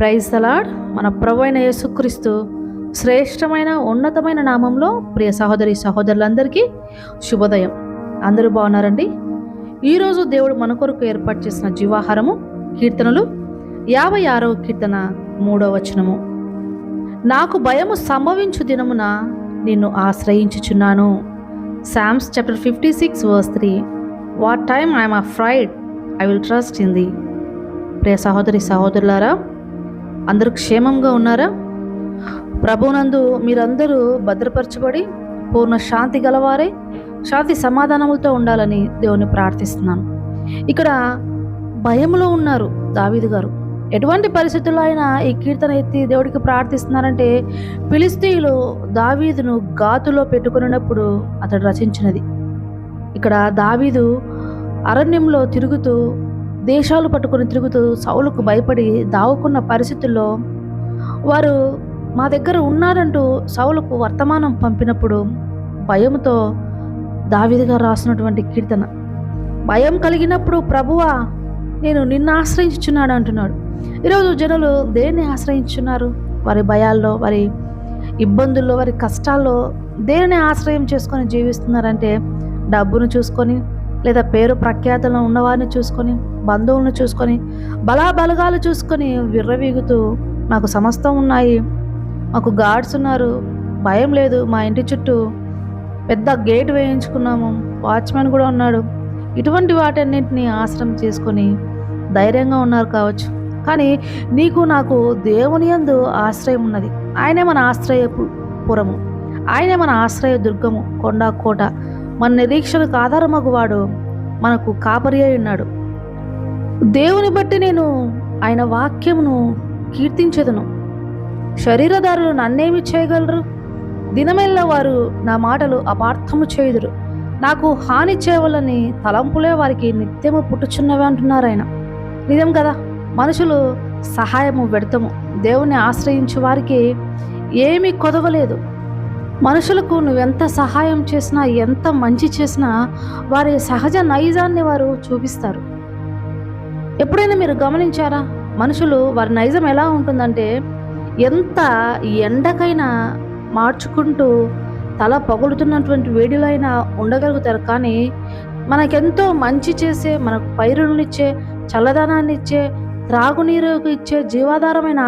Praise salad మన ప్రభు అయిన యేసుక్రీస్తు శ్రేష్టమైన ఉన్నతమైన నామంలో ప్రియ సహోదరి సహోదరులందరికీ శుభోదయం. అందరూ బాగున్నారండి? ఈరోజు దేవుడు మన కొరకు ఏర్పాటు చేసిన జీవాహారము కీర్తనలు యాభై ఆరవ కీర్తన మూడవ వచనము. నాకు భయము సంభవించు దినమున నిన్ను ఆశ్రయించుచున్నాను. Psalms chapter fifty six verse three what time I'm afraid I will trust in the ప్రియ సహోదరి సహోదరులారా అందరూ క్షేమంగా ఉన్నారా? ప్రభునందు మీరందరూ భద్రపరచబడి పూర్ణ శాంతి గలవారే శాంతి సమాధానములతో ఉండాలని దేవుని ప్రార్థిస్తున్నాను. ఇక్కడ భయంలో ఉన్నారు దావీదు గారు. ఎటువంటి పరిస్థితుల్లో ఆయన ఈ కీర్తన ఎత్తి దేవుడికి ప్రార్థిస్తున్నారంటే పిలిస్తీయులు దావీదును గాతులో పెట్టుకున్నప్పుడు అతడు రచించినది. ఇక్కడ దావీదు అరణ్యంలో తిరుగుతూ దేశాలు పట్టుకొని తిరుగుతూ సౌలుకు భయపడి దావుకున్న పరిస్థితుల్లో వారు మా దగ్గర ఉన్నారంటూ సౌలుకు వర్తమానం పంపినప్పుడు భయంతో దావిదిగా రాసినటువంటి కీర్తన. భయం కలిగినప్పుడు ప్రభువా నేను నిన్ను ఆశ్రయించుచున్నాడు అంటున్నాడు. ఈరోజు జనులు దేన్ని ఆశ్రయించున్నారు వారి భయాల్లో వారి ఇబ్బందుల్లో వారి కష్టాల్లో దేనిని ఆశ్రయం చేసుకొని జీవిస్తున్నారంటే డబ్బును చూసుకొని లేదా పేరు ప్రఖ్యాతలను ఉన్నవారిని చూసుకొని బంధువులను చూసుకొని బలాబలగాలు చూసుకొని విర్రవీగుతూ మాకు సమస్తం ఉన్నాయి. మాకు గార్డ్స్ ఉన్నారు. భయం లేదు. మా ఇంటి చుట్టూ పెద్ద గేట్ వేయించుకున్నాము. వాచ్మెన్ కూడా ఉన్నాడు. ఇటువంటి వాటన్నింటినీ ఆశ్రయం చేసుకొని ధైర్యంగా ఉన్నారు కావచ్చు. కానీ నీకు నాకు దేవుని యందు ఆశ్రయం ఉన్నది. ఆయనే మన ఆశ్రయ పు- పురము. ఆయనే మన ఆశ్రయ దుర్గము. కొండ కోట. మన నిరీక్షణకు ఆధారమగువాడు. మనకు కాపరి అయి ఉన్నాడు. దేవుని బట్టి నేను ఆయన వాక్యమును కీర్తించెదను. శరీరదారులు నన్నేమి చేయగలరు? దినమెల్ల వారు నా మాటలు అపార్థము చేయుదురు. నాకు హాని చేయవలని తలంపులే వారికి నిత్యము పుట్టుచున్నవి అంటున్నారు ఆయన. నిజం కదా? మనుషులు సహాయము పెడతాము దేవుని ఆశ్రయించు వారికి ఏమీ కొదవలేదు. మనుషులకు నువ్వెంత సహాయం చేసినా ఎంత మంచి చేసినా వారి సహజ నైజాన్ని వారు చూపిస్తారు. ఎప్పుడైనా మీరు గమనించారా? మనుషులు వారి నైజం ఎలా ఉంటుందంటే ఎంత ఎండకైనా మార్చుకుంటూ తల పగులుతున్నటువంటి వేడిలో అయినా ఉండగలుగుతారు. కానీ మనకెంతో మంచి చేసే మనకు పైరునిచ్చే చల్లదనాన్ని ఇచ్చే త్రాగునీరుకు ఇచ్చే జీవాధారమైన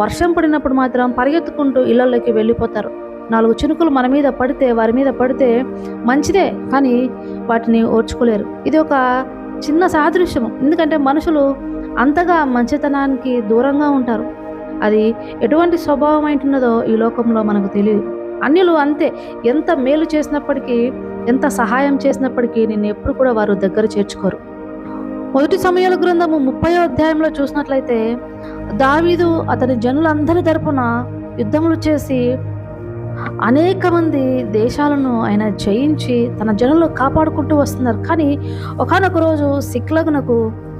వర్షం పడినప్పుడు మాత్రం పరిగెత్తుకుంటూ ఇళ్ళలోకి వెళ్ళిపోతారు. నాలుగు చినుకులు మన మీద పడితే వారి మీద పడితే మంచిదే కానీ వాటిని ఓర్చుకోలేరు. ఇది ఒక చిన్న సాదృశ్యము. ఎందుకంటే మనుషులు అంతగా మంచితనానికి దూరంగా ఉంటారు. అది ఎటువంటి స్వభావం ఉంటున్నదో ఈ లోకంలో మనకు తెలియదు. అన్యులు అంతే. ఎంత మేలు చేసినప్పటికీ ఎంత సహాయం చేసినప్పటికీ నేను ఎప్పుడు కూడా వారు దగ్గర చేర్చుకోరు. మొదటి సమయాల గ్రంథము ముప్పై అధ్యాయంలో చూసినట్లయితే దావీదు అతని జనులందరి తరపున యుద్ధములు చేసి అనేక మంది దేశాలను ఆయన జయించి తన జనంలో కాపాడుకుంటూ వస్తున్నారు. కానీ ఒకనొక రోజు సిక్లగునకు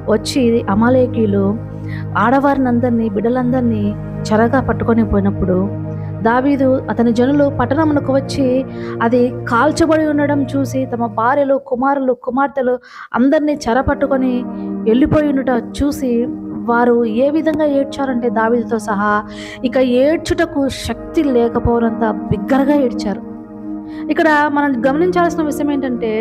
వచ్చి అమాలేకీలు ఆడవారినందరినీ బిడ్డలందరినీ చెరగా పట్టుకొని పోయినప్పుడు దావీదు అతని జనులు పట్టణమునకు వచ్చి అది కాల్చబడి ఉండడం చూసి తమ భార్యలు కుమారులు కుమార్తెలు అందరినీ చెరపట్టుకొని వెళ్ళిపోయి ఉండట చూసి వారు ఏ విధంగా ఏడ్చారంటే దావీదుతో సహా ఇక ఏడ్చుటకు శక్తి లేకపోవడంత బిగ్గరగా ఏడ్చారు. ఇక్కడ మనం గమనించాల్సిన విషయం ఏంటంటే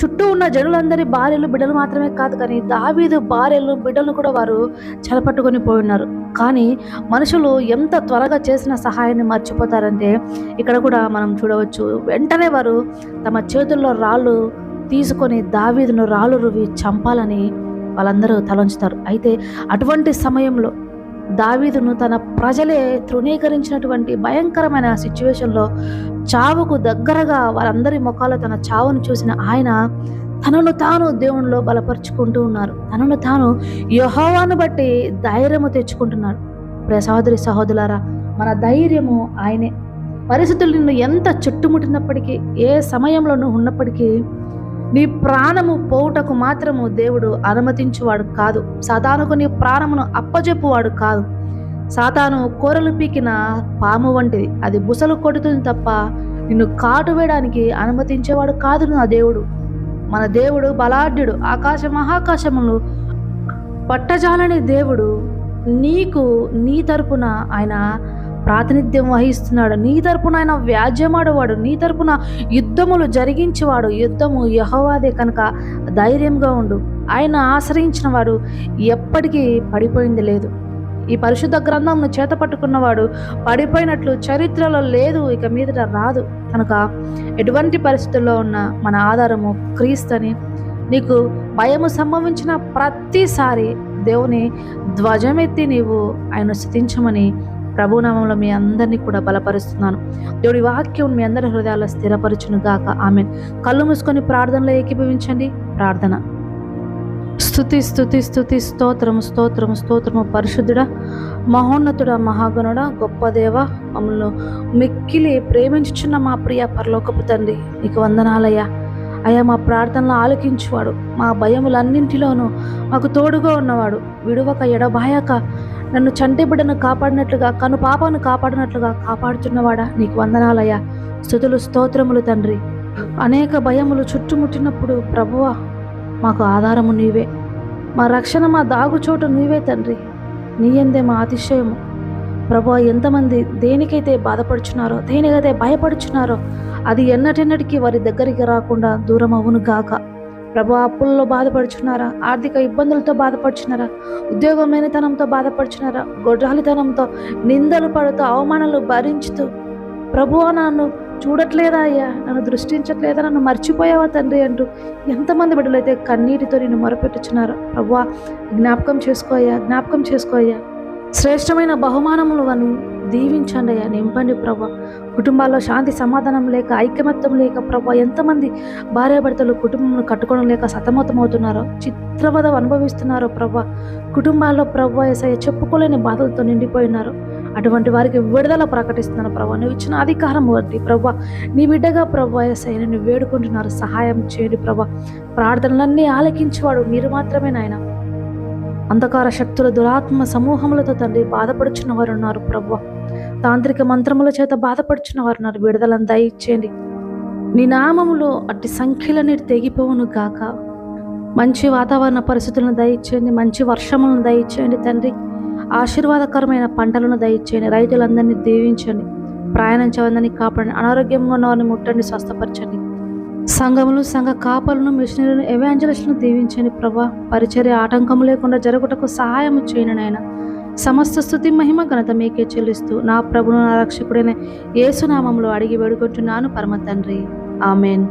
చుట్టూ ఉన్న జనులందరి భార్యలు బిడ్డలు మాత్రమే కాదు కానీ దావీదు భార్యలు బిడ్డలు కూడా వారు చలపట్టుకొని పోయి ఉన్నారు. కానీ మనుషులు ఎంత త్వరగా చేసిన సహాయాన్ని మర్చిపోతారంటే ఇక్కడ కూడా మనం చూడవచ్చు. వెంటనే వారు తమ చేతుల్లో రాళ్ళు తీసుకొని దావీదును రాళ్ళు రువి చంపాలని వాళ్ళందరూ తలంచుతారు. అయితే అటువంటి సమయంలో దావీదును తన ప్రజలే తృణీకరించినటువంటి భయంకరమైన సిచ్యువేషన్లో చావుకు దగ్గరగా వారందరి ముఖాలు తన చావును చూసిన ఆయన తనను తాను దేవునిలో బలపరుచుకుంటూ ఉన్నారు. తనను తాను యహోవాను బట్టి ధైర్యము తెచ్చుకుంటున్నాడు. ప్రియ సహోదరి సహోదరులారా మన ధైర్యము ఆయనే. పరిస్థితులు నిన్ను ఎంత చుట్టుముట్టినప్పటికీ ఏ సమయంలో నువ్వు ఉన్నప్పటికీ నీ ప్రాణము పోవుటకు మాత్రము దేవుడు అనుమతించువాడు కాదు. సాతానుకు నీ ప్రాణమును అప్పజెప్పువాడు కాదు. సాతాను కూరలు పీకిన పాము వంటిది. అది బుసలు కొడుతుంది తప్ప నిన్ను కాటు వేయడానికి అనుమతించేవాడు కాదు నా దేవుడు. మన దేవుడు బలాఢ్యుడు. ఆకాశ మహాకాశములు పట్టజాలని దేవుడు. నీకు నీ తరపున ఆయన ప్రాతినిధ్యం వహిస్తున్నాడు. నీ తరపున ఆయన వ్యాజ్యమాడేవాడు. నీ తరపున యుద్ధములు జరిగించేవాడు. యుద్ధము యహోవాదే కనుక ధైర్యంగా ఉండు. ఆయన ఆశ్రయించిన వాడు ఎప్పటికీ పడిపోయింది లేదు. ఈ పరిశుద్ధ గ్రంథంను చేత పట్టుకున్నవాడు పడిపోయినట్లు చరిత్రలో లేదు ఇక మీదట రాదు. కనుక ఎటువంటి పరిస్థితుల్లో ఉన్న మన ఆధారము క్రీస్తని నీకు భయము సంభవించిన ప్రతిసారి దేవుని ధ్వజమెత్తి నీవు ఆయన స్థుతించమని ప్రభునామంలో మీ అందరినీ కూడా బలపరుస్తున్నాను. దేవుడి వాక్యం మీ అందరి హృదయాల్లో స్థిరపరచును గాక. ఆమె కళ్ళు మూసుకొని ప్రార్థనలో ఏకీభవించండి. ప్రార్థన. స్థుతి స్థుతి స్థుతి స్తోత్రము స్తోత్రము స్తోత్రము పరిశుద్ధుడా మహోన్నతుడ మహాగణుడ గొప్ప దేవ మమ్మల్ని మిక్కిలి ప్రేమించుచున్న మా ప్రియ పరలోకపు తండ్రి నీకు వందనాలయ్యా. అయ్యా మా ప్రార్థనలు ఆలకించువాడు మా భయములన్నింటిలోనూ మాకు తోడుగా ఉన్నవాడు విడువక ఎడబాయక నన్ను చంటి బిడ్డను కాపాడినట్లుగా కను పాపను కాపాడినట్లుగా కాపాడుతున్నవాడా నీకు వందనాలయ్యా. స్థుతులు స్తోత్రములు తండ్రి. అనేక భయములు చుట్టుముట్టినప్పుడు ప్రభువా మాకు ఆధారము నీవే. మా రక్షణ మా దాగుచోటు నీవే తండ్రి. నీ ఎందే మా అతిశయము. ప్రభు ఎంతమంది దేనికైతే బాధపడుచున్నారో దేనికైతే భయపడుచున్నారో అది ఎన్నటెన్నటికీ వారి దగ్గరికి రాకుండా దూరం అవును గాక. ప్రభు అప్పుల్లో బాధపడుచున్నారా? ఆర్థిక ఇబ్బందులతో బాధపడుచున్నారా? ఉద్యోగమైనతనంతో బాధపడుచున్నారా? గొడ్రాలితనంతో నిందలు పడుతూ అవమానాలు భరించుతూ ప్రభువా నన్ను చూడట్లేదా అయ్యా? నన్ను దృష్టించట్లేదా? నన్ను మర్చిపోయావా తండ్రి అంటూ ఎంతమంది బిడ్డలైతే కన్నీటితో నిన్ను మొరపెట్టుచున్నారు? ప్రభువా జ్ఞాపకం చేసుకోయ్యా జ్ఞాపకం చేసుకోయ్యా శ్రేష్టమైన బహుమానములు దీవించండి అయ్యా నింపండి ప్రభా. కుటుంబాల్లో శాంతి సమాధానం లేక ఐకమత్యం లేక ప్రభా ఎంతమంది భార్యాభర్తలు కుటుంబం కట్టుకోవడం లేక సతమతమవుతున్నారో చిత్రవదం అనుభవిస్తున్నారో ప్రభా. కుటుంబాల్లో ప్రభా ఎసయ చెప్పుకోలేని బాధలతో నిండిపోయినారు. అటువంటి వారికి విడుదల ప్రకటిస్తున్నాను ప్రభా. నువ్వు ఇచ్చిన అధికారం బట్టి ప్రభా. నీ బిడ్డగా ప్రభా ఎసయ్య నేను వేడుకుంటున్నారు. సహాయం చేయండి ప్రభా. ప్రార్థనలన్నీ ఆలకించేవాడు మీరు మాత్రమే నాయన. అంధకార శక్తుల దురాత్మ సమూహములతో తండ్రి బాధపడుచున్న వారు ఉన్నారు ప్రభా. తాంత్రిక మంత్రముల చేత బాధపడుచున్న వారు ఉన్నారు విడుదలను దయచేయండి. నీ నామములో అట్టి సంఖ్యలన్నీ తెగిపోవును గాక. మంచి వాతావరణ పరిస్థితులను దయచేయండి మంచి వర్షములను దయచేయండి తండ్రి. ఆశీర్వాదకరమైన పంటలను దయచేయండి రైతులందరినీ దీవించండి. ప్రయాణించేవారిని కాపాడండి అనారోగ్యంగా ఉన్నవారిని ముట్టండి స్వస్థపరచండి. సంఘములు సంఘ కాపలను మిషనరీలను ఎవాంజలిస్టులను దీవించండి ప్రభా. పరిచర్య ఆటంకం లేకుండా జరుగుటకు సహాయం చేయను నాయన. సమస్త స్థుతి మహిమ ఘనత మీకే చెల్లిస్తూ నా ప్రభును నా రక్షకుడైన యేసునామంలో అడిగి వేడుకుంటున్నాను పరమ తండ్రి. ఆమెన్.